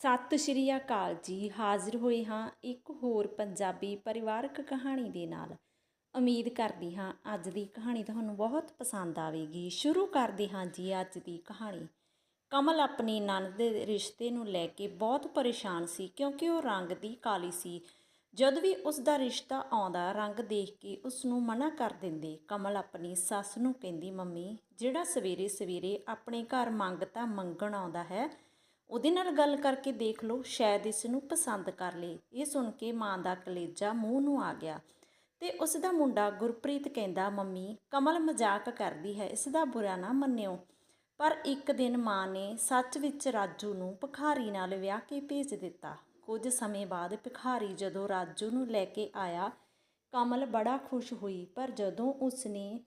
ਸਤਿ ਸ਼੍ਰੀ ਅਕਾਲ ਜੀ। ਹਾਜ਼ਰ ਹੋਏ ਹਾਂ ਇੱਕ ਹੋਰ ਪੰਜਾਬੀ ਪਰਿਵਾਰਕ ਕਹਾਣੀ ਦੇ ਨਾਲ। ਉਮੀਦ ਕਰਦੀ ਹਾਂ ਅੱਜ ਦੀ ਕਹਾਣੀ ਤੁਹਾਨੂੰ ਬਹੁਤ ਪਸੰਦ ਆਵੇਗੀ। ਸ਼ੁਰੂ ਕਰਦੇ ਹਾਂ ਜੀ ਅੱਜ ਦੀ ਕਹਾਣੀ। ਕਮਲ ਆਪਣੀ ਨਣਦ ਦੇ ਰਿਸ਼ਤੇ ਨੂੰ ਲੈ ਕੇ ਬਹੁਤ ਪਰੇਸ਼ਾਨ ਸੀ ਕਿਉਂਕਿ ਉਹ ਰੰਗ ਦੀ ਕਾਲੀ ਸੀ। ਜਦ ਵੀ ਉਸ ਦਾ ਰਿਸ਼ਤਾ ਆਉਂਦਾ, ਰੰਗ ਦੇਖ ਕੇ ਉਸ ਨੂੰ ਮਨਾ ਕਰ ਦਿੰਦੇ। ਕਮਲ ਆਪਣੀ ਸੱਸ ਨੂੰ ਕਹਿੰਦੀ, ਮੰਮੀ, ਜਿਹੜਾ ਸਵੇਰੇ ਸਵੇਰੇ ਆਪਣੇ ਘਰ ਮੰਗਤਾ ਮੰਗਣ ਆਉਂਦਾ ਹੈ ਉਹਦੇ ਨਾਲ ਗੱਲ ਕਰਕੇ ਦੇਖ ਲਓ, ਸ਼ਾਇਦ ਇਸ ਨੂੰ ਪਸੰਦ ਕਰ ਲੇ ਇਹ ਸੁਣ ਕੇ ਮਾਂ ਦਾ ਕਲੇਜਾ ਮੂੰਹ ਨੂੰ ਆ ਗਿਆ ਤੇ ਉਸ ਦਾ ਮੁੰਡਾ ਗੁਰਪ੍ਰੀਤ ਕਹਿੰਦਾ, ਮੰਮੀ, ਕਮਲ ਮਜ਼ਾਕ ਕਰਦੀ ਹੈ ਇਸ ਦਾ ਬੁਰਾ ਨਾ ਮੰਨਿਓ। ਪਰ ਇੱਕ ਦਿਨ ਮਾਂ ਨੇ ਸੱਚ ਵਿੱਚ ਰਾਜੂ ਨੂੰ ਭਿਖਾਰੀ ਨਾਲ ਵਿਆਹ ਕੇ ਭੇਜ ਦਿੱਤਾ। ਕੁਝ ਸਮੇਂ ਬਾਅਦ ਭਿਖਾਰੀ ਜਦੋਂ ਰਾਜੂ ਨੂੰ ਲੈ ਕੇ ਆਇਆ, ਕਮਲ ਬੜਾ ਖੁਸ਼ ਹੋਈ, ਪਰ ਜਦੋਂ ਉਸਨੇ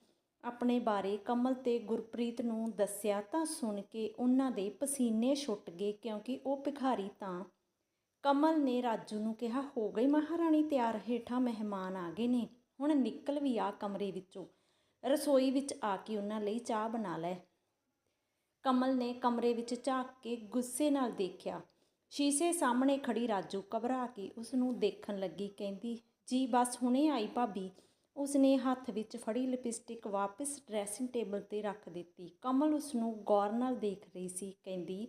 ਆਪਣੇ ਬਾਰੇ ਕਮਲ ਤੇ ਗੁਰਪ੍ਰੀਤ ਨੂੰ ਦੱਸਿਆ ਤਾਂ ਸੁਣ ਕੇ ਉਹਨਾਂ ਦੇ ਪਸੀਨੇ ਛੁੱਟ ਗਏ ਕਿਉਂਕਿ ਉਹ ਭਿਖਾਰੀ ਤਾਂ। ਕਮਲ ਨੇ ਰਾਜੂ ਨੂੰ ਕਿਹਾ, ਹੋ ਗਈ ਮਹਾਰਾਣੀ, ਤਿਆਰ ਹੇਠਾਂ ਮਹਿਮਾਨ ਆ ਗਏ ਨੇ। ਹੁਣ ਨਿਕਲ ਵੀ ਆ ਕਮਰੇ ਵਿੱਚੋਂ। ਰਸੋਈ ਵਿੱਚ ਆ ਕੇ ਉਹਨਾਂ ਲਈ ਚਾਹ ਬਣਾ ਲੈ ਕਮਲ ਨੇ ਕਮਰੇ ਵਿੱਚ ਝਾਕ ਕੇ ਗੁੱਸੇ ਨਾਲ ਦੇਖਿਆ। ਸ਼ੀਸ਼ੇ ਸਾਹਮਣੇ ਖੜੀ ਰਾਜੂ ਘਬਰਾ ਕੇ ਉਸ ਨੂੰ ਦੇਖਣ ਲੱਗੀ, ਕਹਿੰਦੀ, ਜੀ, ਬਸ ਹੁਣੇ ਆਈ ਭਾਬੀ। ਉਸਨੇ ਹੱਥ ਵਿੱਚ ਫੜੀ ਲਿਪਸਟਿਕ ਵਾਪਸ ਡਰੈਸਿੰਗ ਟੇਬਲ ਤੇ ਰੱਖ ਦਿੱਤੀ। ਕਮਲ ਉਸ ਨੂੰ ਗੌਰ ਨਾਲ ਦੇਖ ਰਹੀ ਸੀ, ਕਹਿੰਦੀ,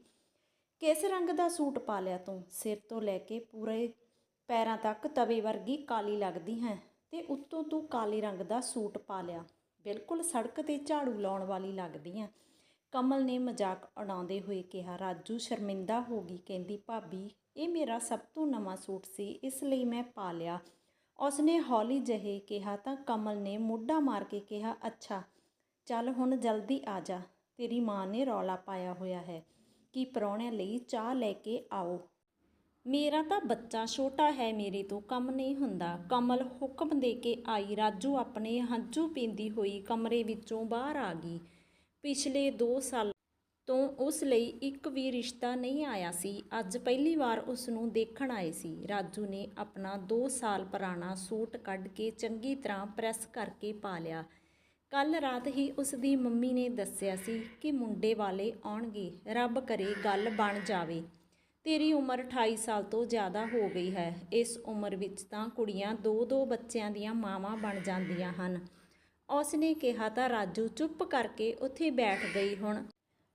ਕਿਸ ਰੰਗ ਦਾ ਸੂਟ ਪਾ ਲਿਆ ਤੂੰ? ਸਿਰ ਤੋਂ ਲੈ ਕੇ ਪੂਰੇ ਪੈਰਾਂ ਤੱਕ ਤਵੇ ਵਰਗੀ ਕਾਲੀ ਲੱਗਦੀ ਹੈ ਤੇ ਉੱਤੋਂ ਤੂੰ ਕਾਲੇ ਰੰਗ ਦਾ ਸੂਟ ਪਾ ਲਿਆ। ਬਿਲਕੁਲ ਸੜਕ ਤੇ ਝਾੜੂ ਲਾਉਣ ਵਾਲੀ ਲੱਗਦੀ ਹੈ। ਕਮਲ ਨੇ ਮਜ਼ਾਕ ਉਡਾਉਂਦੇ ਹੋਏ ਕਿਹਾ, ਰਾਜੂ, ਸ਼ਰਮਿੰਦਾ ਹੋ ਗਈ। ਕਹਿੰਦੀ, ਭਾਬੀ, ਇਹ ਮੇਰਾ ਸਭ ਤੋਂ ਨਵਾਂ ਸੂਟ ਸੀ, ਇਸ ਲਈ ਮੈਂ ਪਾ ਲਿਆ। ਉਸਨੇ ਹੌਲੀ ਜਿਹੇ ਕਿਹਾ, ਤਾਂ ਕਮਲ ਨੇ ਮੋਢਾ ਮਾਰ ਕੇ ਕਿਹਾ, ਅੱਛਾ, ਚੱਲ ਹੁਣ ਜਲਦੀ ਆ ਜਾ। ਤੇਰੀ ਮਾਂ ਨੇ ਰੌਲਾ ਪਾਇਆ ਹੋਇਆ ਹੈ ਕਿ ਪਰੌਣਿਆਂ ਲਈ ਚਾਹ ਲੈ ਕੇ ਆਓ। ਮੇਰਾ ਤਾਂ ਬੱਚਾ ਛੋਟਾ ਹੈ ਮੇਰੇ ਤੋਂ ਕੰਮ ਨਹੀਂ ਹੁੰਦਾ। ਕਮਲ ਹੁਕਮ ਦੇ ਕੇ ਆਈ। ਰਾਜੂ ਆਪਣੇ ਹੰਝੂ ਪੀਂਦੀ ਹੋਈ ਕਮਰੇ ਵਿੱਚੋਂ ਬਾਹਰ ਆ ਗਈ। ਪਿਛਲੇ 2 ਸਾਲ ਤੋਂ ਉਸ ਲਈ ਇੱਕ ਵੀ ਰਿਸ਼ਤਾ ਨਹੀਂ ਆਇਆ ਸੀ। ਅੱਜ ਪਹਿਲੀ ਵਾਰ ਉਸ ਨੂੰ ਦੇਖਣ ਆਏ ਸੀ। ਰਾਜੂ ਨੇ ਆਪਣਾ 2 ਸਾਲ ਪੁਰਾਣਾ ਸੂਟ ਕੱਢ ਕੇ ਚੰਗੀ ਤਰ੍ਹਾਂ ਪ੍ਰੈਸ ਕਰਕੇ ਪਾ ਲਿਆ। ਕੱਲ ਰਾਤ ਹੀ ਉਸ ਦੀ ਮੰਮੀ ਨੇ ਦੱਸਿਆ ਸੀ ਕਿ ਮੁੰਡੇ ਵਾਲੇ ਆਉਣਗੇ, ਰੱਬ ਕਰੇ ਗੱਲ ਬਣ ਜਾਵੇ। ਤੇਰੀ ਉਮਰ 28 ਸਾਲ ਤੋਂ ਜ਼ਿਆਦਾ ਹੋ ਗਈ ਹੈ। ਇਸ ਉਮਰ ਵਿੱਚ ਤਾਂ ਕੁੜੀਆਂ ਦੋ ਦੋ ਬੱਚਿਆਂ ਦੀਆਂ ਮਾਵਾਂ ਬਣ ਜਾਂਦੀਆਂ ਹਨ। ਉਸ ਨੇ ਕਿਹਾ ਤਾਂ ਰਾਜੂ ਚੁੱਪ ਕਰਕੇ ਉੱਥੇ ਬੈਠ ਗਈ ਹੁਣ।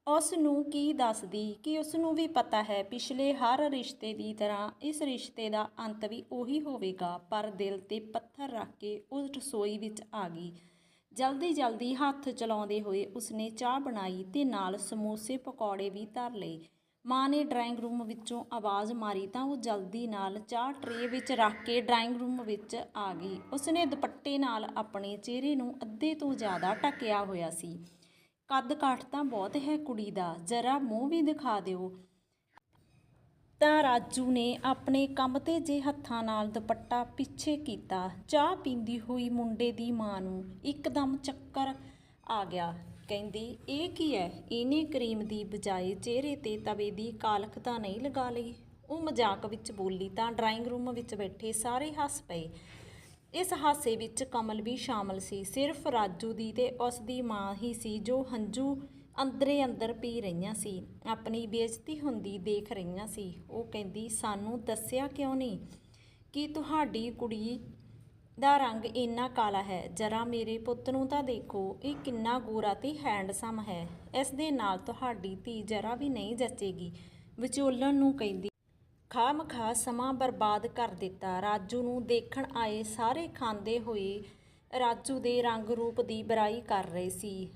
ਉਸ ਨੂੰ ਕੀ ਦੱਸਦੀ? ਕਿ ਉਸ ਨੂੰ ਵੀ ਪਤਾ ਹੈ, ਪਿਛਲੇ ਹਰ ਰਿਸ਼ਤੇ ਦੀ ਤਰ੍ਹਾਂ ਇਸ ਰਿਸ਼ਤੇ ਦਾ ਅੰਤ ਵੀ ਉਹੀ ਹੋਵੇਗਾ। ਪਰ ਦਿਲ ਤੇ ਪੱਥਰ ਰੱਖ ਕੇ ਉਸ ਰਸੋਈ ਵਿੱਚ ਆ ਗਈ। ਜਲਦੀ ਜਲਦੀ ਹੱਥ ਚਲਾਉਂਦੇ ਹੋਏ ਉਸਨੇ ਚਾਹ ਬਣਾਈ ਤੇ ਨਾਲ ਸਮੋਸੇ, ਪਕੌੜੇ ਵੀ ਧਰ ਲਏ। ਮਾਂ ਨੇ ਡਰਾਇੰਗ ਰੂਮ ਵਿੱਚੋਂ ਆਵਾਜ਼ ਮਾਰੀ ਤਾਂ ਉਹ ਜਲਦੀ ਨਾਲ ਚਾਹ ਟਰੇ ਵਿੱਚ ਰੱਖ ਕੇ ਡਰਾਇੰਗ ਰੂਮ ਵਿੱਚ ਆ ਗਈ। ਉਸਨੇ ਦੁਪੱਟੇ ਨਾਲ ਆਪਣੇ ਚਿਹਰੇ ਨੂੰ ਅੱਧੇ ਤੋਂ ਜ਼ਿਆਦਾ ਢੱਕਿਆ ਹੋਇਆ ਸੀ। ਕੱਦ ਕਾਠ ਤਾਂ ਬਹੁਤ ਹੈ ਕੁੜੀ ਦਾ, ਜ਼ਰਾ ਮੂੰਹ ਵੀ ਦਿਖਾ ਦਿਓ। ਤਾਂ ਰਾਜੂ ਨੇ ਆਪਣੇ ਕੰਮ ਤੇ ਜੇ ਹੱਥਾਂ ਨਾਲ ਦੁਪੱਟਾ ਪਿੱਛੇ ਕੀਤਾ, ਚਾਹ ਪੀਂਦੀ ਹੋਈ ਮੁੰਡੇ ਦੀ ਮਾਂ ਨੂੰ ਇੱਕਦਮ ਚੱਕਰ ਆ ਗਿਆ। ਕਹਿੰਦੀ, ਇਹ ਕੀ ਹੈ ਇਹਨੇ ਕਰੀਮ ਦੀ ਬਜਾਏ ਚਿਹਰੇ ਤੇ ਤਵੇ ਦੀ ਕਾਲਖ ਤਾਂ ਨਹੀਂ ਲਗਾ ਲਈ? ਉਹ ਮਜ਼ਾਕ ਵਿੱਚ ਬੋਲੀ, ਤਾਂ ਡਰਾਇੰਗ ਰੂਮ ਵਿੱਚ ਬੈਠੇ ਸਾਰੇ ਹੱਸ ਪਏ। ਇਸ ਹਾਸੇ ਵਿੱਚ ਕਮਲ ਵੀ ਸ਼ਾਮਲ ਸੀ। ਸਿਰਫ ਰਾਜੂ ਦੀ ਤੇ ਉਸ ਦੀ ਮਾਂ ਹੀ ਸੀ ਜੋ ਹੰਝੂ ਅੰਦਰੇ ਅੰਦਰ ਪੀ ਰਹੀਆਂ ਸੀ। ਆਪਣੀ ਬੇਇੱਜ਼ਤੀ ਹੁੰਦੀ ਦੇਖ ਰਹੀਆਂ ਸੀ। ਉਹ ਕਹਿੰਦੀ, ਸਾਨੂੰ ਦੱਸਿਆ ਕਿਉਂ ਨਹੀਂ ਕਿ ਤੁਹਾਡੀ ਕੁੜੀ ਦਾ ਰੰਗ ਇੰਨਾ ਕਾਲਾ ਹੈ? ਜਰਾ ਮੇਰੇ ਪੁੱਤ ਨੂੰ ਤਾਂ ਦੇਖੋ, ਇਹ ਕਿੰਨਾ ਗੋਰਾ ਤੇ ਹੈਂਡਸਮ ਹੈ। ਇਸ ਦੇ ਨਾਲ ਤੁਹਾਡੀ ਧੀ ਜਰਾ ਵੀ ਨਹੀਂ ਜੱਚੇਗੀ। ਵਿਚੋਲਣ ਨੂੰ ਕਹਿੰਦੀ ਖਾਮ ਖਾ ਸਮਾਂ ਬਰਬਾਦ ਕਰ ਦਿੱਤਾ। ਰਾਜੂ ਨੂੰ ਦੇਖਣ ਆਏ ਸਾਰੇ ਖਾਂਦੇ ਹੋਏ ਰਾਜੂ ਦੇ ਰੰਗ ਰੂਪ ਦੀ ਬੁਰਾਈ ਕਰ ਰਹੇ ਸੀ।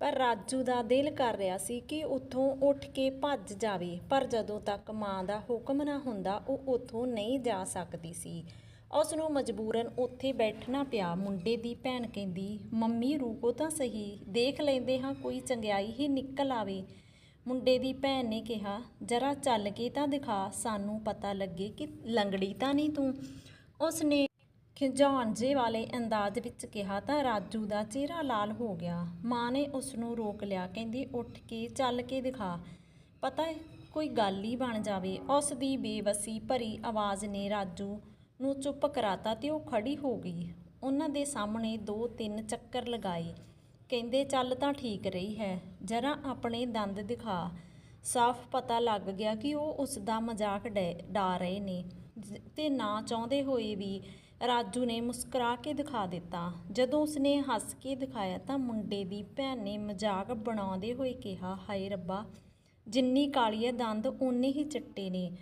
ਪਰ ਰਾਜੂ ਦਾ ਦਿਲ ਕਰ ਰਿਹਾ ਸੀ ਕਿ ਉੱਥੋਂ ਉੱਠ ਕੇ ਭੱਜ ਜਾਵੇ, ਪਰ ਜਦੋਂ ਤੱਕ ਮਾਂ ਦਾ ਹੁਕਮ ਨਾ ਹੁੰਦਾ, ਉਹ ਉੱਥੋਂ ਨਹੀਂ ਜਾ ਸਕਦੀ ਸੀ। ਉਸ ਨੂੰ ਮਜਬੂਰਨ ਉੱਥੇ ਬੈਠਣਾ ਪਿਆ। ਮੁੰਡੇ ਦੀ ਭੈਣ ਕਹਿੰਦੀ, ਮੰਮੀ ਰੂਕੋ ਤਾਂ ਸਹੀ, ਦੇਖ ਲੈਂਦੇ ਹਾਂ ਕੋਈ ਚੰਗਿਆਈ ਹੀ ਨਿਕਲ ਆਵੇ। ਮੁੰਡੇ ਦੀ ਭੈਣ ਨੇ ਕਿਹਾ, ਜਰਾ ਚੱਲ ਕੇ ਤਾਂ ਦਿਖਾ, ਸਾਨੂੰ ਪਤਾ ਲੱਗੇ ਕਿ ਲੰਗੜੀ ਤਾਂ ਨਹੀਂ ਤੂੰ। ਉਸ ਨੇ ਖਿਜਾਉਣ ਜੇ ਵਾਲੇ ਅੰਦਾਜ਼ ਵਿੱਚ ਕਿਹਾ, ਤਾਂ ਰਾਜੂ ਦਾ ਚਿਹਰਾ ਲਾਲ ਹੋ ਗਿਆ। ਮਾਂ ਨੇ ਉਸ ਨੂੰ ਰੋਕ ਲਿਆ, ਕਹਿੰਦੀ, ਉੱਠ ਕੇ ਚੱਲ ਕੇ ਦਿਖਾ। ਪਤਾ ਹੈ, ਕੋਈ ਗੱਲ ਹੀ ਬਣ ਜਾਵੇ। ਉਸ ਦੀ ਬੇਵਸੀ ਭਰੀ ਆਵਾਜ਼ ਨੇ ਰਾਜੂ ਨੂੰ ਚੁੱਪ ਕਰਾਤਾ ਤੇ ਉਹ ਖੜੀ ਹੋ ਗਈ। ਉਹਨਾਂ ਦੇ ਸਾਹਮਣੇ ਦੋ ਤਿੰਨ ਚੱਕਰ ਲਗਾਏ। ਕਹਿੰਦੇ, ਚੱਲ ਤਾਂ ਠੀਕ ਰਹੀ ਹੈ। ਜਰਾ ਆਪਣੇ ਦੰਦ ਦਿਖਾ। ਸਾਫ਼ ਪਤਾ ਲੱਗ ਗਿਆ ਕਿ ਉਹ ਉਸ ਦਾ ਮਜ਼ਾਕ ਡੇ- ਡਾ ਰਹੇ ਨੇ। ਜ- ਤੇ ਨਾ ਚਾਹੁੰਦੇ ਹੋਏ ਵੀ ਰਾਜੂ ਨੇ ਮੁਸਕਰਾ ਕੇ ਦਿਖਾ ਦਿੱਤਾ। ਜਦੋਂ ਉਸਨੇ ਹੱਸ ਕੇ ਦਿਖਾਇਆ ਤਾਂ ਮੁੰਡੇ ਦੀ ਭੈਣ ਨੇ ਮਜ਼ਾਕ ਬਣਾਉਂਦੇ ਹੋਏ ਕਿਹਾ, ਹਾਏ ਰੱਬਾ, ਜਿੰਨੀ ਕਾਲੀ ਹੈ ਦੰਦ ਉਨੇ ਹੀ ਚਿੱਟੇ ਨੇ।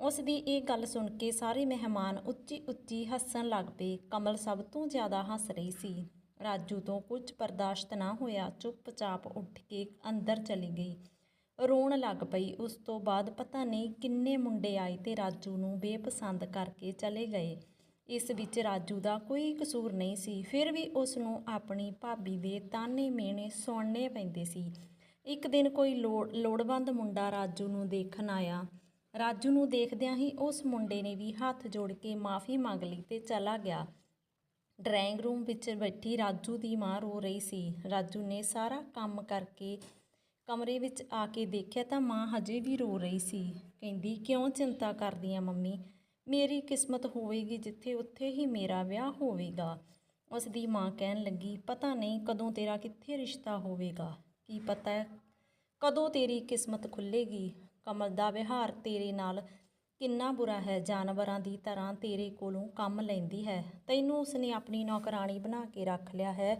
ਉਸ ਦੀ ਇਹ ਗੱਲ ਸੁਣ ਕੇ ਸਾਰੇ ਮਹਿਮਾਨ ਉੱਚੀ ਉੱਚੀ ਹੱਸਣ ਲੱਗ ਪਏ। ਕਮਲ ਸਭ ਤੋਂ ਜ਼ਿਆਦਾ ਹੱਸ ਰਹੀ ਸੀ। ਰਾਜੂ ਤੋਂ ਕੁਝ ਬਰਦਾਸ਼ਤ ਨਾ ਹੋਇਆ, ਚੁੱਪਚਾਪ ਉੱਠ ਕੇ ਅੰਦਰ ਚਲੀ ਗਈ। ਰੋਣ ਲੱਗ ਪਈ। ਉਸ ਤੋਂ ਬਾਅਦ ਪਤਾ ਨਹੀਂ ਕਿੰਨੇ ਮੁੰਡੇ ਆਏ ਤੇ ਰਾਜੂ ਨੂੰ ਬੇਪਸੰਦ ਕਰਕੇ ਚਲੇ ਗਏ। ਇਸ ਵਿੱਚ ਰਾਜੂ ਦਾ ਕੋਈ ਕਸੂਰ ਨਹੀਂ ਸੀ। ਫਿਰ ਵੀ ਉਸ ਨੂੰ ਆਪਣੀ ਭਾਬੀ ਦੇ ਤਾਨੇ ਮੇਣੇ ਸੁਣਨੇ ਪੈਂਦੇ ਸੀ। ਇੱਕ ਦਿਨ ਕੋਈ ਲੋੜ, ਲੋੜਵੰਦ ਮੁੰਡਾ ਰਾਜੂ ਨੂੰ ਦੇਖਣ ਆਇਆ। ਰਾਜੂ ਨੂੰ ਦੇਖਦਿਆਂ ਹੀ ਉਸ ਮੁੰਡੇ ਨੇ ਵੀ ਹੱਥ ਜੋੜ ਕੇ ਮਾਫੀ ਮੰਗ ਲਈ ਤੇ ਚਲਾ ਗਿਆ। ਡਰਾਇੰਗ ਰੂਮ ਵਿੱਚ ਬੈਠੀ ਰਾਜੂ ਦੀ ਮਾਂ ਰੋ ਰਹੀ ਸੀ। ਰਾਜੂ ਨੇ ਸਾਰਾ ਕੰਮ ਕਰਕੇ ਕਮਰੇ ਵਿੱਚ ਆ ਕੇ ਦੇਖਿਆ ਤਾਂ ਮਾਂ ਹਜੇ ਵੀ ਰੋ ਰਹੀ ਸੀ। ਕਹਿੰਦੀ, ਕਿਉਂ ਚਿੰਤਾ ਕਰਦੀ ਆ ਮੰਮੀ? ਮੇਰੀ ਕਿਸਮਤ ਹੋਵੇਗੀ ਜਿੱਥੇ ਉੱਥੇ ਹੀ ਮੇਰਾ ਵਿਆਹ ਹੋਵੇਗਾ। ਉਸ ਦੀ ਮਾਂ ਕਹਿਣ ਲੱਗੀ, ਪਤਾ ਨਹੀਂ ਕਦੋਂ ਤੇਰਾ ਕਿੱਥੇ ਰਿਸ਼ਤਾ ਹੋਵੇਗਾ? ਕੀ ਪਤਾ ਕਦੋਂ ਤੇਰੀ ਕਿਸਮਤ ਖੁੱਲੇਗੀ ਕਮਲ ਦਾ ਵਿਹਾਰ ਤੇਰੇ ਨਾਲ ਕਿੰਨਾ ਬੁਰਾ ਹੈ? ਜਾਨਵਰਾਂ ਦੀ ਤਰ੍ਹਾਂ ਤੇਰੇ ਕੋਲੋਂ ਕੰਮ ਲੈਂਦੀ ਹੈ। ਤੈਨੂੰ ਉਸਨੇ ਆਪਣੀ ਨੌਕਰਾਣੀ ਬਣਾ ਕੇ ਰੱਖ ਲਿਆ ਹੈ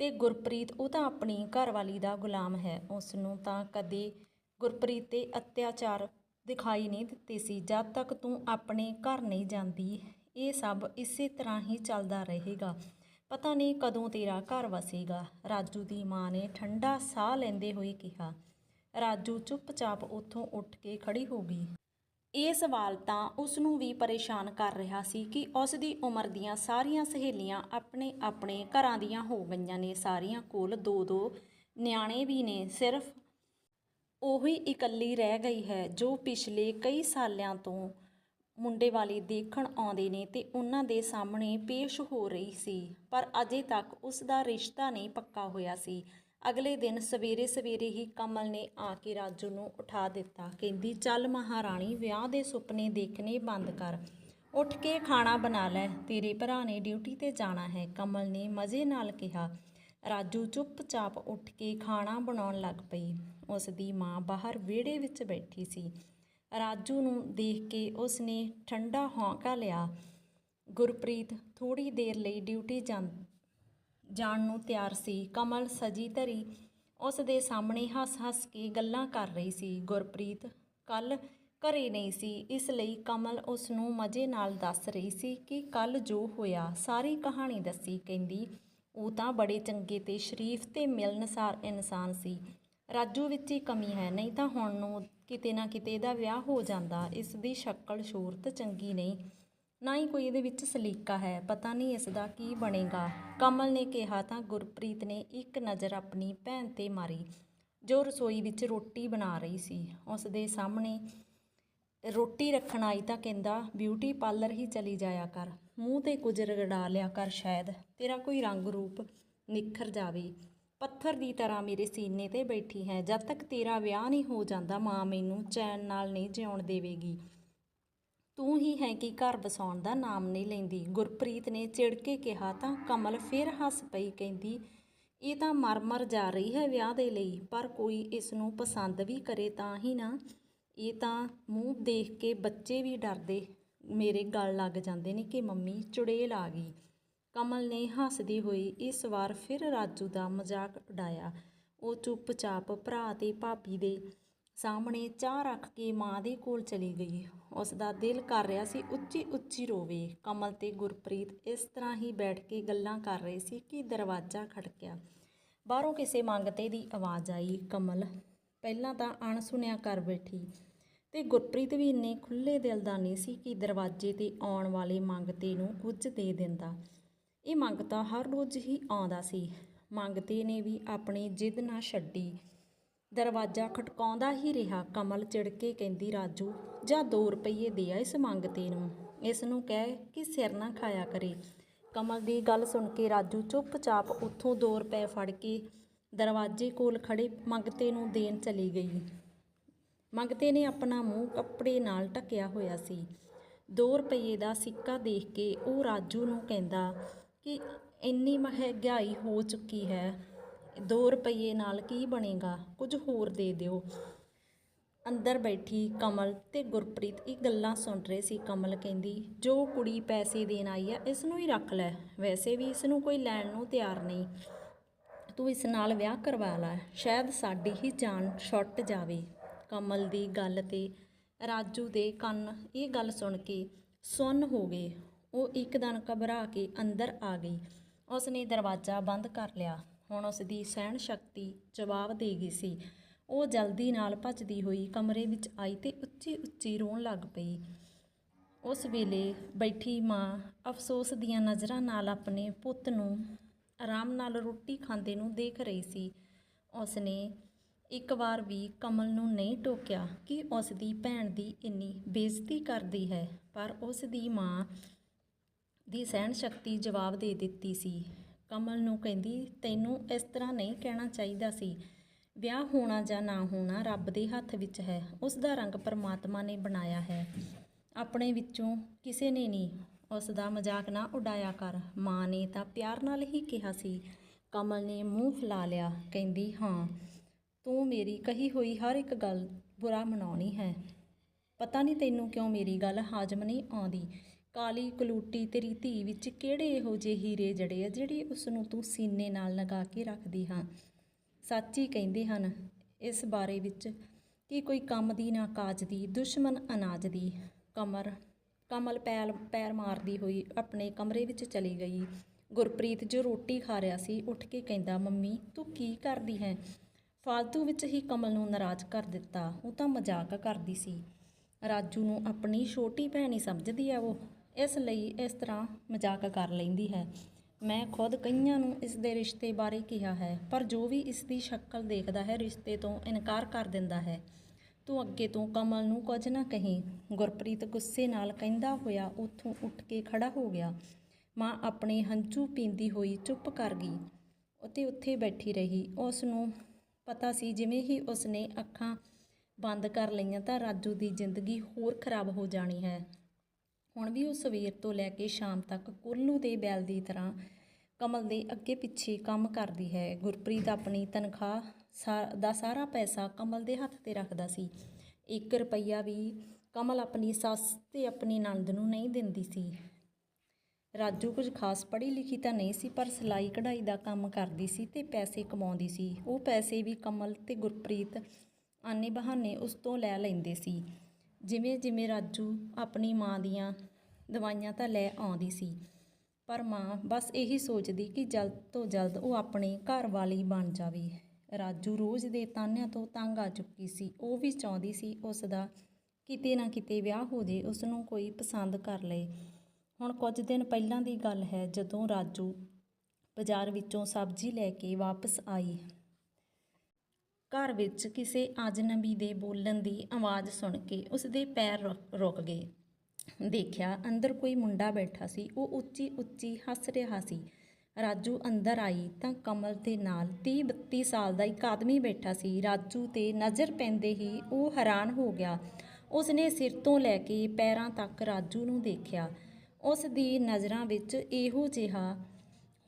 ਤੇ ਗੁਰਪ੍ਰੀਤ, ਉਹ ਤਾਂ ਆਪਣੀ ਘਰਵਾਲੀ ਦਾ ਗੁਲਾਮ ਹੈ। ਉਸ ਨੂੰ ਤਾਂ ਕਦੇ ਗੁਰਪ੍ਰੀਤ ਤੇ ਅਤਿਆਚਾਰ ਦਿਖਾਈ ਨਹੀਂ ਦਿੱਤੇ ਸੀ। ਜਦ ਤੱਕ ਤੂੰ ਆਪਣੇ ਘਰ ਨਹੀਂ ਜਾਂਦੀ, ਇਹ ਸਭ ਇਸੇ ਤਰ੍ਹਾਂ ਹੀ ਚੱਲਦਾ ਰਹੇਗਾ। ਪਤਾ ਨਹੀਂ ਕਦੋਂ ਤੇਰਾ ਘਰ ਵਸੇਗਾ। ਰਾਜੂ ਦੀ ਮਾਂ ਨੇ ਠੰਡਾ ਸਾਹ ਲੈਂਦੇ ਹੋਏ ਕਿਹਾ। ਰਾਜੂ ਚੁੱਪਚਾਪ ਉੱਥੋਂ ਉੱਠ ਕੇ ਖੜੀ ਹੋ ਗਈ। ਇਹ ਸਵਾਲ ਤਾਂ ਉਸ ਨੂੰ ਵੀ ਪਰੇਸ਼ਾਨ ਕਰ ਰਿਹਾ ਸੀ ਕਿ ਉਸ ਦੀ ਉਮਰ ਦੀਆਂ ਸਾਰੀਆਂ ਸਹੇਲੀਆਂ ਆਪਣੇ ਆਪਣੇ ਘਰਾਂ ਦੀਆਂ ਹੋ ਗਈਆਂ ਨੇ। ਸਾਰੀਆਂ ਕੋਲ ਦੋ ਦੋ ਨਿਆਣੇ ਵੀ ਨੇ। ਸਿਰਫ ਉਹੀ ਇਕੱਲੀ ਰਹਿ ਗਈ ਹੈ ਜੋ ਪਿਛਲੇ ਕਈ ਸਾਲਾਂ ਤੋਂ ਮੁੰਡੇ ਵਾਲੇ ਦੇਖਣ ਆਉਂਦੇ ਨੇ ਤੇ ਉਹਨਾਂ ਦੇ ਸਾਹਮਣੇ ਪੇਸ਼ ਹੋ ਰਹੀ ਸੀ। ਪਰ ਅਜੇ ਤੱਕ ਉਸ ਦਾ ਰਿਸ਼ਤਾ ਨਹੀਂ ਪੱਕਾ ਹੋਇਆ ਸੀ। ਅਗਲੇ ਦਿਨ ਸਵੇਰੇ ਸਵੇਰੇ ਹੀ ਕਮਲ ਨੇ ਆ ਕੇ ਰਾਜੂ ਨੂੰ ਉਠਾ ਦਿੱਤਾ। ਕਹਿੰਦੀ, ਚੱਲ ਮਹਾਰਾਣੀ, ਵਿਆਹ ਦੇ ਸੁਪਨੇ ਦੇਖਣੇ ਬੰਦ ਕਰ। ਉੱਠ ਕੇ ਖਾਣਾ ਬਣਾ ਲੈ। ਤੇਰੇ ਭਰਾ ਨੇ ਡਿਊਟੀ ਤੇ ਜਾਣਾ ਹੈ। ਕਮਲ ਨੇ ਮਜ਼ੇ ਨਾਲ ਕਿਹਾ। ਰਾਜੂ ਚੁੱਪਚਾਪ ਉੱਠ ਕੇ ਖਾਣਾ ਬਣਾਉਣ ਲੱਗ ਪਈ। ਉਸ ਦੀ ਮਾਂ ਬਾਹਰ ਵਿਹੜੇ ਵਿੱਚ ਬੈਠੀ ਸੀ। ਰਾਜੂ ਨੂੰ ਦੇਖ ਕੇ ਉਸ ਨੇ ਠੰਡਾ ਹੌਂਕਾ ਲਿਆ। ਗੁਰਪ੍ਰੀਤ ਥੋੜੀ ਦੇਰ ਲਈ ਡਿਊਟੀ ਜਾਂ ਜਾਣ ਨੂੰ ਤਿਆਰ ਸੀ। ਕਮਲ ਸਜੀ ਧਰੀ ਉਸ ਦੇ ਸਾਹਮਣੇ ਹੱਸ-ਹੱਸ ਕੇ ਗੱਲਾਂ ਕਰ ਰਹੀ ਸੀ। ਗੁਰਪ੍ਰੀਤ ਕੱਲ ਘਰੇ ਨਹੀਂ ਸੀ, ਇਸ ਲਈ ਕਮਲ ਉਸ ਨੂੰ ਮਜ਼ੇ ਨਾਲ ਦੱਸ ਰਹੀ ਸੀ ਕਿ ਕੱਲ ਜੋ ਹੋਇਆ, ਸਾਰੀ ਕਹਾਣੀ ਦੱਸੀ। ਕਹਿੰਦੀ, ਉਹ ਤਾਂ ਬੜੇ ਚੰਗੇ ਤੇ ਸ਼ਰੀਫ ਤੇ ਮਿਲਨਸਾਰ ਇਨਸਾਨ ਸੀ। ਰਾਜੂ ਵਿੱਚ ਹੀ ਕਮੀ ਹੈ, ਨਹੀਂ ਤਾਂ ਹੁਣ ਨੂੰ ਕਿਤੇ ਨਾ ਕਿਤੇ ਇਹਦਾ ਵਿਆਹ ਹੋ ਜਾਂਦਾ। ਇਸ ਦੀ ਸ਼ਕਲ ਸੂਰਤ ਚੰਗੀ ਨਹੀਂ। ਨਾ ਹੀ ਕੋਈ ਇਹਦੇ ਵਿੱਚ ਸਲੀਕਾ ਹੈ, ਪਤਾ ਨਹੀਂ ਇਸ ਦਾ ਕੀ ਬਣੇਗਾ। ਕਮਲ ਨੇ ਕਿਹਾ ਤਾਂ ਗੁਰਪ੍ਰੀਤ ਨੇ ਇੱਕ ਨਜ਼ਰ ਆਪਣੀ ਭੈਣ ਤੇ ਮਾਰੀ, ਜੋ ਰਸੋਈ ਵਿੱਚ ਰੋਟੀ ਬਣਾ ਰਹੀ ਸੀ। ਉਸ ਦੇ ਸਾਹਮਣੇ ਰੋਟੀ ਰੱਖਣ ਆਈ ਤਾਂ ਕਹਿੰਦਾ, ਬਿਊਟੀ ਪਾਰਲਰ ਹੀ ਚਲੀ ਜਾਇਆ ਕਰ, ਮੂੰਹ ਤੇ ਕੁਝ ਰਗੜਾ ਲਿਆ ਕਰ ਸ਼ਾਇਦ, ਤੇਰਾ ਕੋਈ ਰੰਗ ਰੂਪ ਨਿਖਰ ਜਾਵੇ। ਪੱਥਰ ਦੀ ਤਰ੍ਹਾਂ ਮੇਰੇ ਸੀਨੇ ਤੇ ਬੈਠੀ ਹੈ, ਜਦ ਤੱਕ ਤੇਰਾ ਵਿਆਹ ਨਹੀਂ ਹੋ ਜਾਂਦਾ, ਮਾਂ ਮੈਨੂੰ ਚੈਨ ਨਾਲ ਨਹੀਂ ਜਿਉਣ ਦੇਵੇਗੀ। ਤੂੰ ਹੀ ਹੈ ਕਿ ਘਰ ਵਸਾਉਣ ਦਾ ਨਾਮ ਨਹੀਂ ਲੈਂਦੀ। ਗੁਰਪ੍ਰੀਤ ਨੇ ਚਿੜ ਕੇ ਕਿਹਾ, ਤਾਂ ਕਮਲ ਫਿਰ ਹੱਸ ਪਈ ਕਹਿੰਦੀ, ਇਹ ਤਾਂ ਮਰ-ਮਰ ਜਾ ਰਹੀ ਹੈ ਵਿਆਹ ਦੇ ਲਈ, ਪਰ ਕੋਈ ਇਸ ਨੂੰ ਪਸੰਦ ਵੀ ਕਰੇ ਤਾਂ ਹੀ ਨਾ। ਇਹ ਤਾਂ ਮੂੰਹ ਦੇਖ ਕੇ ਬੱਚੇ ਵੀ ਡਰਦੇ, ਮੇਰੇ ਗਲ ਲੱਗ ਜਾਂਦੇ ਨੇ ਕਿ ਮੰਮੀ ਚੁੜੇਲ ਆ ਗਈ। ਕਮਲ ਨੇ ਹੱਸਦੀ ਹੋਈ ਇਸ ਵਾਰ ਫਿਰ ਰਾਜੂ ਦਾ ਮਜ਼ਾਕ ਉਡਾਇਆ। ਉਹ ਚੁੱਪਚਾਪ ਭਰਾ ਤੇ ਭਾਬੀ ਦੇ ਸਾਹਮਣੇ ਚਾਹ ਰੱਖ ਕੇ ਮਾਂ ਦੇ ਕੋਲ ਚਲੀ ਗਈ। ਉਸ ਦਾ ਦਿਲ ਕਰ ਰਿਹਾ ਸੀ ਉੱਚੀ ਉੱਚੀ ਰੋਵੇ। ਕਮਲ ਤੇ ਗੁਰਪ੍ਰੀਤ ਇਸ ਤਰ੍ਹਾਂ ਹੀ ਬੈਠ ਕੇ ਗੱਲਾਂ ਕਰ ਰਹੇ ਸੀ ਕਿ ਦਰਵਾਜ਼ਾ ਖੜਕਿਆ। ਬਾਹਰੋਂ ਕਿਸੇ ਮੰਗਤੇ ਦੀ ਆਵਾਜ਼ ਆਈ। ਕਮਲ ਪਹਿਲਾਂ ਤਾਂ ਅਣਸੁਣਿਆ ਕਰ ਬੈਠੀ ਤੇ ਗੁਰਪ੍ਰੀਤ ਵੀ ਇੰਨੇ ਖੁੱਲੇ ਦਿਲ ਦਾ ਨਹੀਂ ਸੀ ਕਿ ਦਰਵਾਜ਼ੇ ਤੇ ਆਉਣ ਵਾਲੇ ਮੰਗਤੇ ਨੂੰ ਕੁਝ ਦੇ ਦਿੰਦਾ। ਇਹ ਮੰਗਤਾ ਹਰ ਰੋਜ਼ ਹੀ ਆਉਂਦਾ ਸੀ। ਮੰਗਤੇ ਨੇ ਵੀ ਆਪਣੀ ਜਿੱਦ ਨਾ ਛੱਡੀ। ਦਰਵਾਜ਼ਾ ਖਟਕਾਉਂਦਾ ਹੀ ਰਿਹਾ। ਕਮਲ ਚਿੜ ਕੇ ਕਹਿੰਦੀ, ਰਾਜੂ, ਜਾਂ 2 ਰੁਪਏ ਦੇ ਆ ਇਸ ਮੰਗਤੇ ਨੂੰ। ਇਸ ਨੂੰ ਕਹਿ ਕਿ ਸਿਰ ਨਾ ਖਾਇਆ ਕਰੇ। ਕਮਲ ਦੀ ਗੱਲ ਸੁਣ ਕੇ ਰਾਜੂ ਚੁੱਪਚਾਪ ਉੱਥੋਂ 2 ਰੁਪਏ ਫੜ ਕੇ ਦਰਵਾਜ਼ੇ ਕੋਲ ਖੜੇ ਮੰਗਤੇ ਨੂੰ ਦੇਣ ਚਲੀ ਗਈ। ਮੰਗਤੇ ਨੇ ਆਪਣਾ ਮੂੰਹ ਕੱਪੜੇ ਨਾਲ ਢੱਕਿਆ ਹੋਇਆ ਸੀ। 2 ਰੁਪਏ ਦਾ ਸਿੱਕਾ ਦੇਖ ਕੇ ਉਹ ਰਾਜੂ ਨੂੰ ਕਹਿੰਦਾ ਕਿ ਇੰਨੀ ਮਹਿੰਗਾਈ ਹੋ ਚੁੱਕੀ ਹੈ। 2 ਰੁਪਏ ਨਾਲ ਕੀ ਬਣੇਗਾ? ਕੁਝ ਹੋਰ ਦੇ ਦਿਓ। ਅੰਦਰ ਬੈਠੀ ਕਮਲ ਤੇ ਗੁਰਪ੍ਰੀਤ ਇਹ ਗੱਲਾਂ ਸੁਣ ਰਹੇ ਸੀ। ਕਮਲ ਕਹਿੰਦੀ, ਜੋ ਕੁੜੀ ਪੈਸੇ ਦੇਣ ਆਈ ਆ ਇਸ ਨੂੰ ਹੀ ਰੱਖ ਲੈ। ਵੈਸੇ ਵੀ ਇਸ ਨੂੰ ਕੋਈ ਲੈਣ ਨੂੰ ਤਿਆਰ ਨਹੀਂ। ਤੂੰ ਇਸ ਨਾਲ ਵਿਆਹ ਕਰਵਾ ਲੈ। ਸ਼ਾਇਦ ਸਾਡੀ ਹੀ ਜਾਨ ਛੁੱਟ ਜਾਵੇ। ਕਮਲ ਦੀ ਗੱਲ ਤੇ ਰਾਜੂ ਦੇ ਕੰਨ ਇਹ ਗੱਲ ਸੁਣ ਕੇ ਸੁੰਨ ਹੋ ਗਏ। ਉਹ ਇੱਕਦਮ ਘਬਰਾ ਕੇ ਅੰਦਰ ਆ ਗਈ। ਉਸ ਨੇ ਦਰਵਾਜ਼ਾ ਬੰਦ ਕਰ ਲਿਆ। ਹੁਣ ਉਸ ਦੀ ਸਹਿਣ ਸ਼ਕਤੀ ਜਵਾਬ ਦੇ ਗਈ ਸੀ। ਉਹ ਜਲਦੀ ਨਾਲ ਭੱਜਦੀ ਹੋਈ ਕਮਰੇ ਵਿੱਚ ਆਈ ਤੇ ਉੱਚੀ ਉੱਚੀ ਰੋਣ ਲੱਗ ਪਈ। ਉਸ ਵੇਲੇ ਬੈਠੀ ਮਾਂ ਅਫਸੋਸ ਦੀਆਂ ਨਜ਼ਰਾਂ ਨਾਲ ਆਪਣੇ ਪੁੱਤ ਨੂੰ ਆਰਾਮ ਨਾਲ ਰੋਟੀ ਖਾਂਦੇ ਨੂੰ ਦੇਖ ਰਹੀ ਸੀ। ਉਸ ਨੇ ਇੱਕ ਵਾਰ ਵੀ ਕਮਲ ਨੂੰ ਨਹੀਂ ਟੋਕਿਆ ਕਿ ਉਸ ਦੀ ਭੈਣ ਦੀ ਇੰਨੀ ਬੇਇੱਜ਼ਤੀ ਕਰਦੀ ਹੈ, ਪਰ ਉਸ ਦੀ ਮਾਂ ਦੀ ਸਹਿਣ ਸ਼ਕਤੀ ਜਵਾਬ ਦੇ ਦਿੱਤੀ ਸੀ। ਕਮਲ ਨੂੰ ਕਹਿੰਦੀ, ਤੈਨੂੰ ਇਸ ਤਰ੍ਹਾਂ ਨਹੀਂ ਕਹਿਣਾ ਚਾਹੀਦਾ ਸੀ। ਵਿਆਹ ਹੋਣਾ ਜਾਂ ਨਾ ਹੋਣਾ ਰੱਬ ਦੇ ਹੱਥ ਵਿੱਚ ਹੈ। ਉਸ ਦਾ ਰੰਗ ਪਰਮਾਤਮਾ ਨੇ ਬਣਾਇਆ ਹੈ। ਆਪਣੇ ਵਿੱਚੋਂ ਕਿਸੇ ਨੇ ਨਹੀਂ ਉਸ ਦਾ ਮਜ਼ਾਕ ਨਾ ਉਡਾਇਆ ਕਰ। ਮਾਂ ਨੇ ਤਾਂ ਪਿਆਰ ਨਾਲ ਹੀ ਕਿਹਾ ਸੀ। ਕਮਲ ਨੇ ਮੂੰਹ ਫੁਲਾ ਲਿਆ। ਕਹਿੰਦੀ, ਹਾਂ, ਤੂੰ ਮੇਰੀ ਕਹੀ ਹੋਈ ਹਰ ਇੱਕ ਗੱਲ ਬੁਰਾ ਮਨਾਉਣੀ ਹੈ। ਪਤਾ ਨਹੀਂ ਤੈਨੂੰ ਕਿਉਂ ਮੇਰੀ ਗੱਲ ਹਾਜ਼ਮ ਨਹੀਂ ਆਉਂਦੀ। ਕਾਲੀ ਕਲੂਟੀ ਤੇਰੀ ਧੀ ਵਿੱਚ ਕਿਹੜੇ ਇਹੋ ਜਿਹੇ ਹੀਰੇ ਜੜੇ ਆ, ਜਿਹੜੇ ਉਸ ਨੂੰ ਤੂੰ ਸੀਨੇ ਨਾਲ ਲਗਾ ਕੇ ਰੱਖਦੀ ਹਾਂ? ਸੱਚੀ ਕਹਿੰਦੇ ਹਨ ਇਸ ਬਾਰੇ ਵਿੱਚ ਕਿ ਕੋਈ ਕੰਮ ਦੀ ਨਾ ਕਾਜ ਦੀ, ਦੁਸ਼ਮਣ ਅਨਾਜ ਦੀ। ਕਮਰ, ਕਮਲ ਪੈਰ ਪੈਰ ਮਾਰਦੀ ਹੋਈ ਆਪਣੇ ਕਮਰੇ ਵਿੱਚ ਚਲੀ ਗਈ। ਗੁਰਪ੍ਰੀਤ ਜੋ ਰੋਟੀ ਖਾ ਰਿਹਾ ਸੀ, ਉੱਠ ਕੇ ਕਹਿੰਦਾ, ਮੰਮੀ, ਤੂੰ ਕੀ ਕਰਦੀ ਹੈ? ਫਾਲਤੂ ਵਿੱਚ ਹੀ ਕਮਲ ਨੂੰ ਨਾਰਾਜ਼ ਕਰ ਦਿੱਤਾ। ਉਹ ਤਾਂ ਮਜ਼ਾਕ ਕਰਦੀ ਸੀ। ਰਾਜੂ ਨੂੰ ਆਪਣੀ ਛੋਟੀ ਭੈਣ ਹੀ ਸਮਝਦੀ ਆ ਉਹ। ਇਸ ਲਈ ਇਸ ਤਰ੍ਹਾਂ ਮਜ਼ਾਕ ਕਰ ਲੈਂਦੀ ਹੈ। ਮੈਂ ਖੁਦ ਕਈਆਂ ਨੂੰ ਇਸ ਦੇ ਰਿਸ਼ਤੇ ਬਾਰੇ ਕਿਹਾ ਹੈ, ਪਰ ਜੋ ਵੀ ਇਸ ਦੀ ਸ਼ਕਲ ਦੇਖਦਾ ਹੈ, ਰਿਸ਼ਤੇ ਤੋਂ ਇਨਕਾਰ ਕਰ ਦਿੰਦਾ ਹੈ। ਤੂੰ ਅੱਗੇ ਤੋਂ ਕਮਲ ਨੂੰ ਕੁਝ ਨਾ ਕਹੀਂ, ਗੁਰਪ੍ਰੀਤ ਗੁੱਸੇ ਨਾਲ ਕਹਿੰਦਾ ਹੋਇਆ ਉੱਥੋਂ ਉੱਠ ਕੇ ਖੜਾ ਹੋ ਗਿਆ। ਮਾਂ ਆਪਣੇ ਹੰਝੂ ਪੀਂਦੀ ਹੋਈ ਚੁੱਪ ਕਰ ਗਈ ਅਤੇ ਉੱਥੇ ਬੈਠੀ ਰਹੀ। ਉਸ ਨੂੰ ਪਤਾ ਸੀ ਜਿਵੇਂ ਹੀ ਉਸ ਨੇ ਅੱਖਾਂ ਬੰਦ ਕਰ ਲਈਆਂ ਤਾਂ ਰਾਜੂ ਦੀ ਜ਼ਿੰਦਗੀ ਹੋਰ ਖਰਾਬ ਹੋ ਜਾਣੀ ਹੈ। ਹੁਣ ਵੀ ਉਹ ਸਵੇਰ ਤੋਂ ਲੈ ਕੇ ਸ਼ਾਮ ਤੱਕ ਕੁੱਲੂ ਦੇ ਬੈਲ ਦੀ ਤਰ੍ਹਾਂ ਕਮਲ ਦੇ ਅੱਗੇ ਪਿੱਛੇ ਕੰਮ ਕਰਦੀ ਹੈ। ਗੁਰਪ੍ਰੀਤ ਆਪਣੀ ਤਨਖਾਹ ਸਾ- ਦਾ ਸਾਰਾ ਪੈਸਾ ਕਮਲ ਦੇ ਹੱਥ ਤੇ ਰੱਖਦਾ ਸੀ। 1 ਰੁਪਈਆ ਵੀ ਕਮਲ ਆਪਣੀ ਸੱਸ ਤੇ ਆਪਣੀ ਨੰਦ ਨੂੰ ਨਹੀਂ ਦਿੰਦੀ ਸੀ। ਰਾਜੂ ਕੁਝ ਖਾਸ ਪੜ੍ਹੀ ਲਿਖੀ ਤਾਂ ਨਹੀਂ ਸੀ, ਪਰ ਸਿਲਾਈ ਕਢਾਈ ਦਾ ਕੰਮ ਕਰਦੀ ਸੀ ਤੇ ਪੈਸੇ ਕਮਾਉਂਦੀ ਸੀ। ਉਹ ਪੈਸੇ ਵੀ ਕਮਲ ਤੇ ਗੁਰਪ੍ਰੀਤ ਆਨੇ ਬਹਾਨੇ ਉਸ ਤੋਂ ਲੈ ਲੈਂਦੇ ਸੀ। ਜਿਵੇਂ ਜਿਵੇਂ ਰਾਜੂ ਆਪਣੀ ਮਾਂ ਦੀਆਂ ਦਵਾਈਆਂ ਤਾਂ ਲੈ ਆਉਂਦੀ ਸੀ। ਪਰ ਮਾਂ ਬਸ ਇਹੀ ਸੋਚਦੀ ਕਿ ਜਲਦ ਤੋਂ ਜਲਦ ਉਹ ਆਪਣੇ ਘਰ ਵਾਲੀ ਬਣ ਜਾਵੇ। ਰਾਜੂ ਰੋਜ਼ ਦੇ ਤਾਨਿਆਂ ਤੋਂ ਤੰਗ ਆ ਚੁੱਕੀ ਸੀ। ਉਹ ਵੀ ਚਾਹੁੰਦੀ ਸੀ ਉਸ ਦਾ ਕਿਤੇ ਨਾ ਕਿਤੇ ਵਿਆਹ ਹੋ ਜੇ, ਉਸ ਨੂੰ ਕੋਈ ਪਸੰਦ ਕਰ ਲਏ। ਹੁਣ ਕੁਝ ਦਿਨ ਪਹਿਲਾਂ ਦੀ ਗੱਲ ਹੈ, ਜਦੋਂ ਰਾਜੂ ਬਾਜ਼ਾਰ ਵਿੱਚੋਂ ਸਬਜ਼ੀ ਲੈ ਕੇ ਵਾਪਸ ਆਈ। ਘਰ ਵਿੱਚ ਕਿਸੇ ਅਜਨਬੀ ਦੇ ਬੋਲਣ ਦੀ ਆਵਾਜ਼ ਸੁਣ ਕੇ ਉਸ ਦੇ ਪੈਰ ਰੁਕ- ਰੁਕ ਗਏ। ਦੇਖਿਆ, ਅੰਦਰ ਕੋਈ ਮੁੰਡਾ ਬੈਠਾ ਸੀ, ਉਹ ਉੱਚੀ ਉੱਚੀ ਹੱਸ ਰਿਹਾ ਸੀ। ਰਾਜੂ ਅੰਦਰ ਆਈ ਤਾਂ ਕਮਲ ਦੇ ਨਾਲ 30 32 ਸਾਲ ਦਾ ਇੱਕ ਆਦਮੀ ਬੈਠਾ ਸੀ। ਰਾਜੂ ਤੇ ਨਜ਼ਰ ਪੈਂਦੇ ਹੀ ਉਹ ਹੈਰਾਨ ਹੋ ਗਿਆ। ਉਸਨੇ ਸਿਰ ਤੋਂ ਲੈ ਕੇ ਪੈਰਾਂ ਤੱਕ ਰਾਜੂ ਨੂੰ ਦੇਖਿਆ। ਉਸ ਦੀ ਨਜ਼ਰਾਂ ਵਿੱਚ ਇਹੋ ਜਿਹਾ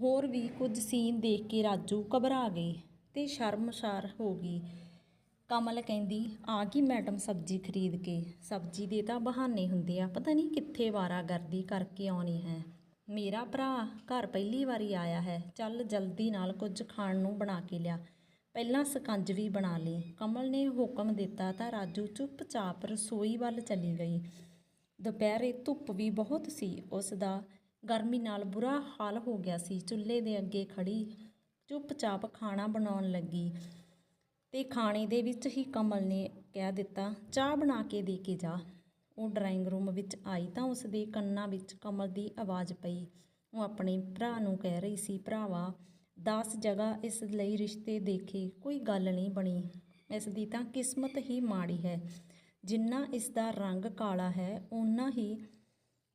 ਹੋਰ ਵੀ ਕੁਝ ਸੀਨ ਦੇਖ ਕੇ ਰਾਜੂ ਘਬਰਾ ਗਈ ਤੇ ਸ਼ਰਮਸਾਰ ਹੋ ਗਈ। ਕਮਲ ਕਹਿੰਦੀ, ਆ ਗਈ ਮੈਡਮ ਸਬਜ਼ੀ ਖਰੀਦ ਕੇ। ਸਬਜ਼ੀ ਦੇ ਤਾਂ ਬਹਾਨੇ ਹੁੰਦੇ ਆ, ਪਤਾ ਨਹੀਂ ਕਿੱਥੇ ਵਾਰਾ ਗਰਦੀ ਕਰਕੇ ਆਉਣੀ ਹੈ। ਮੇਰਾ ਭਰਾ ਘਰ ਪਹਿਲੀ ਵਾਰੀ ਆਇਆ ਹੈ, ਚੱਲ ਜਲਦੀ ਨਾਲ ਕੁਝ ਖਾਣ ਨੂੰ ਬਣਾ ਕੇ ਲਿਆ। ਪਹਿਲਾਂ ਸਕੰਜ ਵੀ ਬਣਾ ਲਈ ਕਮਲ ਨੇ ਹੁਕਮ ਦਿੱਤਾ ਤਾਂ ਰਾਜੂ ਚੁੱਪਚਾਪ ਰਸੋਈ ਵੱਲ ਚਲੀ ਗਈ। ਦੁਪਹਿਰੇ ਧੁੱਪ ਵੀ ਬਹੁਤ ਸੀ। ਉਸ ਦਾ ਗਰਮੀ ਨਾਲ ਬੁਰਾ ਹਾਲ ਹੋ ਗਿਆ ਸੀ। ਚੁੱਲ੍ਹੇ ਦੇ ਅੱਗੇ ਖੜੀ ਚੁੱਪਚਾਪ ਖਾਣਾ ਬਣਾਉਣ ਲੱਗੀ। ਤੇ ਖਾਣੇ ਦੇ ਵਿੱਚ ਹੀ ਕਮਲ ਨੇ ਕਹਿ ਦਿੱਤਾ, ਚਾਹ ਬਣਾ ਕੇ ਦੇ ਕੇ ਜਾ। ਉਹ ਡਰਾਇੰਗ ਰੂਮ ਵਿੱਚ ਆਈ ਤਾਂ ਉਸ ਦੇ ਕੰਨਾਂ ਵਿੱਚ ਕਮਲ ਦੀ ਆਵਾਜ਼ ਪਈ। ਉਹ ਆਪਣੇ ਭਰਾ ਨੂੰ ਕਹਿ ਰਹੀ ਸੀ, ਭਰਾਵਾ 10 ਜਗ੍ਹਾ ਇਸ ਲਈ ਰਿਸ਼ਤੇ ਦੇਖੇ, ਕੋਈ ਗੱਲ ਨਹੀਂ ਬਣੀ। ਇਸ ਦੀ ਤਾਂ ਕਿਸਮਤ ਹੀ ਮਾੜੀ ਹੈ। ਜਿੰਨਾ ਇਸ ਦਾ ਰੰਗ ਕਾਲਾ ਹੈ ਉਨਾ ਹੀ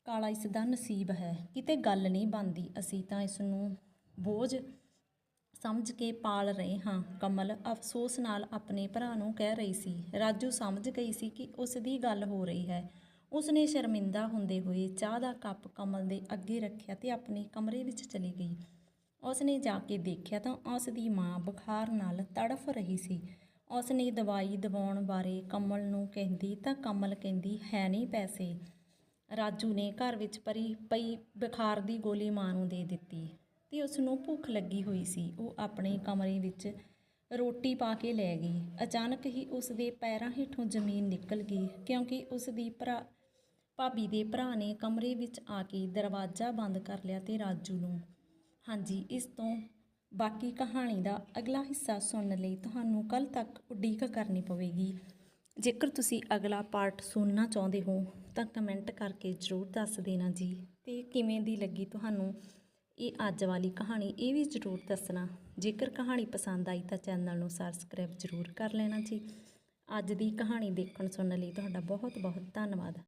ਕਾਲਾ ਇਸ ਦਾ ਨਸੀਬ ਹੈ। ਕਿਤੇ ਗੱਲ ਨਹੀਂ ਬਣਦੀ। ਅਸੀਂ ਤਾਂ ਇਸ ਨੂੰ ਬੋਝ ਸਮਝ ਕੇ ਪਾਲ ਰਹੇ ਹਾਂ। ਕਮਲ ਅਫਸੋਸ ਨਾਲ ਆਪਣੇ ਭਰਾ ਨੂੰ ਕਹਿ ਰਹੀ ਸੀ। ਰਾਜੂ ਸਮਝ ਗਈ ਸੀ ਕਿ ਉਸ ਦੀ ਗੱਲ ਹੋ ਰਹੀ ਹੈ। ਉਸਨੇ ਸ਼ਰਮਿੰਦਾ ਹੁੰਦੇ ਹੋਏ ਚਾਹ ਦਾ ਕੱਪ ਕਮਲ ਦੇ ਅੱਗੇ ਰੱਖਿਆ ਤੇ ਆਪਣੇ ਕਮਰੇ ਵਿੱਚ ਚਲੀ ਗਈ। ਉਸਨੇ ਜਾ ਕੇ ਦੇਖਿਆ ਤਾਂ ਉਸ ਦੀ ਮਾਂ ਬੁਖਾਰ ਨਾਲ ਤੜਫ ਰਹੀ ਸੀ। ਉਸਨੇ ਦਵਾਈ ਦਿਵਾਉਣ ਬਾਰੇ ਕਮਲ ਨੂੰ ਕਹਿੰਦੀ ਤਾਂ ਕਮਲ ਕਹਿੰਦੀ, ਹੈ ਨਹੀਂ ਪੈਸੇ। ਰਾਜੂ ਨੇ ਘਰ ਵਿੱਚ ਪਰੀ, ਪਈ ਬੁਖਾਰ ਦੀ ਗੋਲੀ ਮਾਂ ਨੂੰ ਦੇ ਦਿੱਤੀ। ਤੇ ਉਸ ਨੂੰ ਭੁੱਖ ਲੱਗੀ ਹੋਈ ਸੀ। ਉਹ ਆਪਣੇ ਕਮਰੇ ਵਿੱਚ ਰੋਟੀ ਪਾ ਕੇ ਲੈ ਗਈ। ਅਚਾਨਕ ਹੀ ਉਸ ਦੇ ਪੈਰਾਂ ਹੇਠੋਂ ਜ਼ਮੀਨ ਨਿਕਲ ਗਈ, ਕਿਉਂਕਿ ਉਸ ਦੀ ਭਰਾ ਭਾਬੀ ਦੇ ਭਰਾ ਨੇ ਕਮਰੇ ਵਿੱਚ ਆ ਕੇ ਦਰਵਾਜ਼ਾ ਬੰਦ ਕਰ ਲਿਆ ਤੇ ਰਾਜੂ ਨੂੰ, ਹਾਂਜੀ, ਇਸ ਤੋਂ ਬਾਕੀ ਕਹਾਣੀ ਦਾ ਅਗਲਾ ਹਿੱਸਾ ਸੁਣਨ ਲਈ ਤੁਹਾਨੂੰ ਕੱਲ ਤੱਕ ਉਡੀਕ ਕਰਨੀ ਪਵੇਗੀ। ਜੇਕਰ ਤੁਸੀਂ ਅਗਲਾ ਪਾਰਟ ਸੁਣਨਾ ਚਾਹੁੰਦੇ ਹੋ, ਤਾਂ ਕਮੈਂਟ ਕਰਕੇ ਜ਼ਰੂਰ ਦੱਸ ਦੇਣਾ ਜੀ। ਤੇ ਕਿਵੇਂ ਦੀ ਲੱਗੀ ਤੁਹਾਨੂੰ ਇਹ ਅੱਜ ਵਾਲੀ ਕਹਾਣੀ ਇਹ ਵੀ ਜ਼ਰੂਰ ਦੱਸਣਾ। ਜੇਕਰ ਕਹਾਣੀ ਪਸੰਦ ਆਈ ਤਾਂ ਚੈਨਲ ਨੂੰ ਸਬਸਕ੍ਰਾਈਬ ਜ਼ਰੂਰ ਕਰ ਲੈਣਾ ਜੀ। ਅੱਜ ਦੀ ਕਹਾਣੀ ਦੇਖਣ ਸੁਣਨ ਲਈ ਤੁਹਾਡਾ ਬਹੁਤ ਬਹੁਤ ਧੰਨਵਾਦ।